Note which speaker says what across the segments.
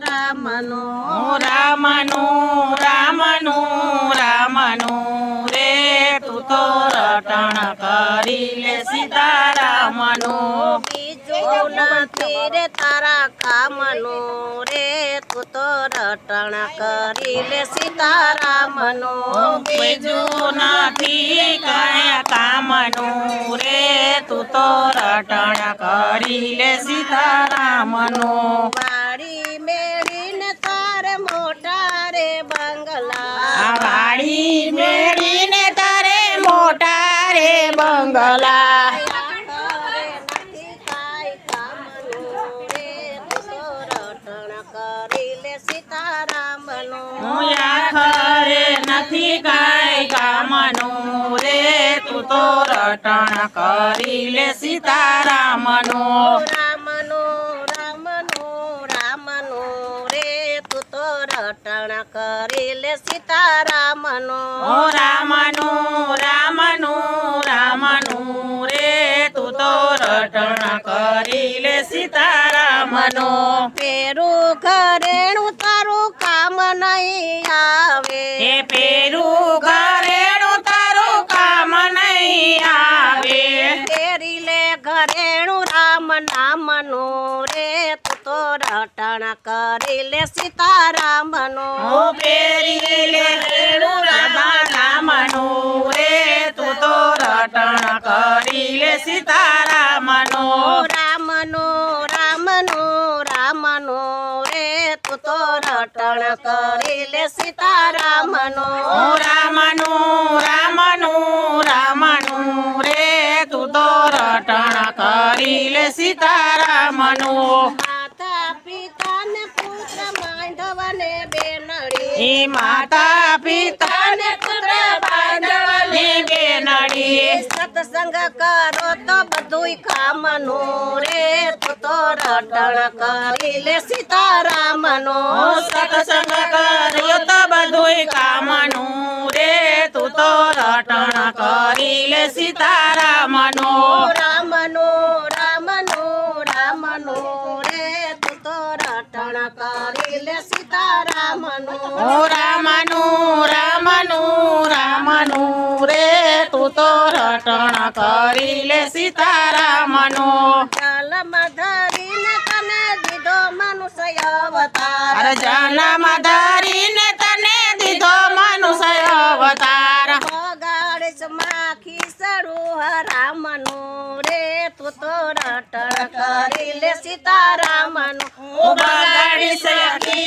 Speaker 1: રામનું
Speaker 2: રામનું રામનું રામનું રે તું તો રટણ કરી લે સીતારામનું
Speaker 1: બીજું નથી રે તારા કામનું રે તું તો રટણ કરી લે સીતારામનું
Speaker 2: બીજું નથી કયા કામનું રે તું તો રટણ કરી લે સીતારામનું
Speaker 1: નથી કાંઈ કામનું રે તું તો રટણ કરી લે સીતારામનું
Speaker 2: ખરે નથી કાંઈ કામનું રે તું તો રટણ કરી લે સીતારામનું.
Speaker 1: રામનું રામનું રામનું રે તું તો રટણ કરી લે સીતારામનું.
Speaker 2: કરી લે સીતારામનું.
Speaker 1: પેરું ઘરેણું તારું કામ નહીં આવે.
Speaker 2: એ પેરું ઘરેણું તારું કામ નહીં આવે.
Speaker 1: તેરી લે ઘરેણું રામ નામનો રે. તું તો રટણ કરી લે સીતારામનો.
Speaker 2: પેરી લે રેણું રામ નામનો રે. તું તો રટણ કરી લે સીતારામનું
Speaker 1: રામનું રામનું રામનું રે તું તો રટણ કરી લે સીતારામનું
Speaker 2: રામનું રામનું રામનું રે તું તો રટણ કરી લે સીતારામનું
Speaker 1: માતા પિતાને પુત્ર માંડવને બેનડી.
Speaker 2: માતા પિતા ને પુત્ર બાંધવને બેનડી
Speaker 1: સત્સંગ કરો તો બધુંય કામનું રે. તો તો રટણ કરી લે સીતારામનું.
Speaker 2: સત્સંગ કર્યો તો બધુંય કામનું રે. તું તો રટણ કરી લે સીતારામનું.
Speaker 1: રામનું રામનું રામનું રે. તું તો રટણ કરી લે સીતારામનું.
Speaker 2: રામનું રામનું રામનું રે. તું તો રટણ કરી લે સીતારામનો.
Speaker 1: જલમ ધરીને તને દીધો મનુષ્ય અવતાર.
Speaker 2: અરે જન્મ ધરીને તને દીધો મનુષ્ય અવતાર.
Speaker 1: બગાડીશ માખી સડું રામનું. રે તું તો રટણ કરી લે સીતારામનું.
Speaker 2: બગાડી સખી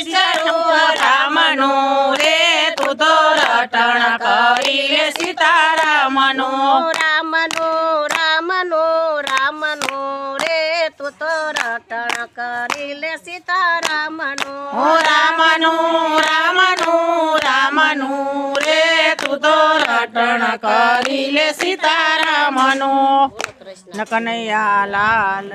Speaker 2: રામનું
Speaker 1: રામનો રામનો રે તું તો રટણ કરી લે સીતારામનું.
Speaker 2: ઓ રામનો રામનો રામનો રે તું તો રટણ કરી લે સીતારામનું. ન કનૈયા લાલ